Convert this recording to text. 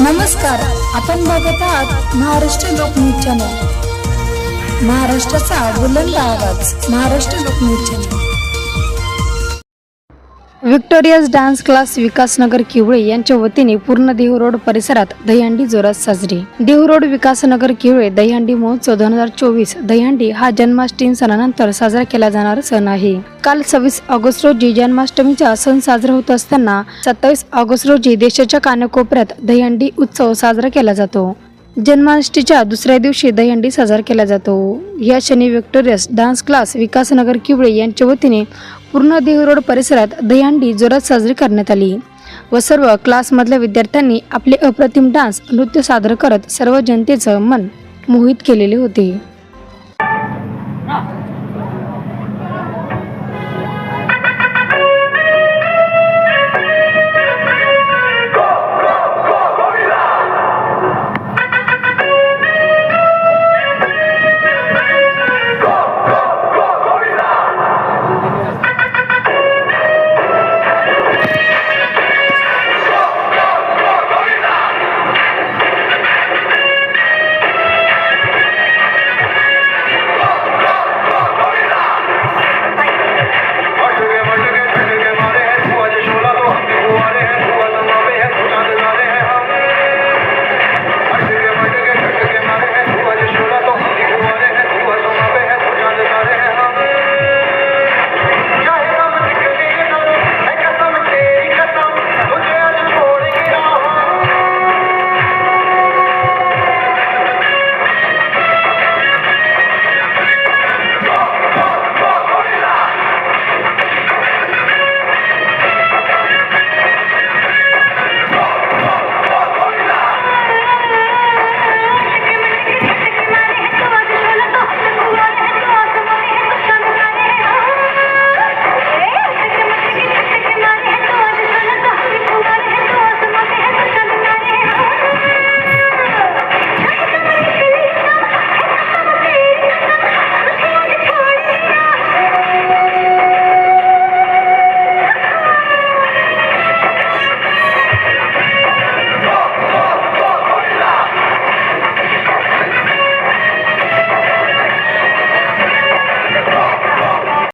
नमस्कार आपण बघत आहात महाराष्ट्र लोकन्यूज चॅनल. महाराष्ट्राचा बुलंद आवाज Maharashtra Lok News channel. Victoria's dance class Vikasnagar Kivale यांच्या वतीने पूर्ण देहू रोड परिसरात दहीहंडी जोरात साजरी. देहू रोड विकासनगर किवळे दहीहंडी महोत्सव दोन हजार चोवीस दहीहंडी हा जन्माष्टमी सणानंतर साजरा केला जाणारा सण आहे. काल सव्वीस ऑगस्ट रोजी जन्माष्टमीचा सण साजरा होत असताना सत्तावीस ऑगस्ट रोजी देशाच्या कानाकोपऱ्यात दहीहंडी उत्सव साजरा केला जातो. जन्माष्टमीच्या दुसऱ्या दिवशी दहीहंडी साजरा केला जातो. या Shani Victorious dance class Vikasnagar Kivale यांच्या वतीने पूर्ण देहरोड परिसरात दहीहंडी जोरात साजरी करण्यात आली. व सर्व क्लासमधल्या विद्यार्थ्यांनी आपले अप्रतिम डान्स नृत्य सादर करत सर्व जनतेचं मन मोहित केलेले होते.